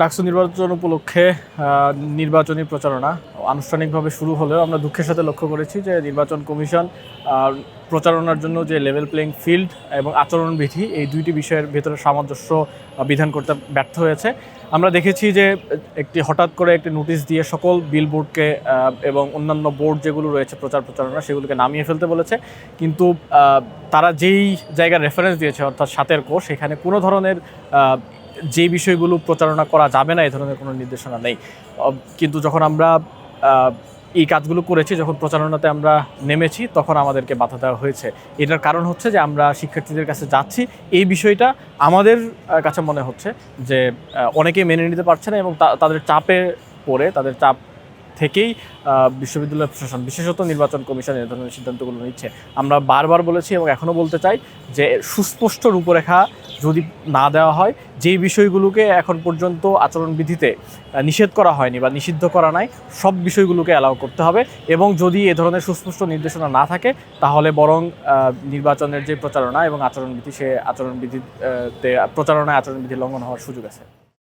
ডাকসু নির্বাচন উপলক্ষে নির্বাচনী প্রচারণা আনুষ্ঠানিকভাবে শুরু হলেও আমরা দুঃখের সাথে লক্ষ্য করেছি যে নির্বাচন কমিশন প্রচারণার জন্য যে লেভেল প্লেইং ফিল্ড এবং আচরণবিধি, এই দুইটি বিষয়ের ভেতরে সামঞ্জস্য বিধান করতে ব্যর্থ হয়েছে। আমরা দেখেছি যে একটি হঠাৎ করে একটি নোটিশ দিয়ে সকল বিলবোর্ডকে এবং অন্যান্য বোর্ড যেগুলো রয়েছে প্রচার প্রচারণা, সেগুলোকে নামিয়ে ফেলতে বলেছে। কিন্তু তারা যেই জায়গার রেফারেন্স দিয়েছে, অর্থাৎ সাতের কোষ, সেখানে কোনো ধরনের যে বিষয়গুলো প্রচারণা করা যাবে না, এ ধরনের কোনো নির্দেশনা নেই। কিন্তু যখন আমরা এই কাজগুলো করেছি, যখন প্রচারণাতে আমরা নেমেছি, তখন আমাদেরকে বাধা দেওয়া হয়েছে। এটার কারণ হচ্ছে যে আমরা শিক্ষার্থীদের কাছে যাচ্ছি। এই বিষয়টা আমাদের কাছে মনে হচ্ছে যে অনেকে মেনে নিতে পারছে না এবং তাদের চাপে পড়ে, তাদের চাপ থেকেই বিশ্ববিদ্যালয় প্রশাসন, বিশেষত নির্বাচন কমিশন এ ধরনের সিদ্ধান্তগুলো নিচ্ছে। আমরা বারবার বলেছি এবং এখনও বলতে চাই যে সুস্পষ্ট রূপরেখা যদি না দেওয়া হয়, যেই বিষয়গুলোকে এখন পর্যন্ত আচরণবিধিতে নিষেধ করা হয়নি বা নিষিদ্ধ করা নাই, সব বিষয়গুলোকে অ্যালাউ করতে হবে এবং যদি এ ধরনের সুস্পষ্ট নির্দেশনা না থাকে, তাহলে বরং নির্বাচনের যে প্রচারণা এবং আচরণবিধি, সে আচরণবিধিতে প্রচারণায় আচরণবিধি লঙ্ঘন হওয়ার সুযোগ আছে।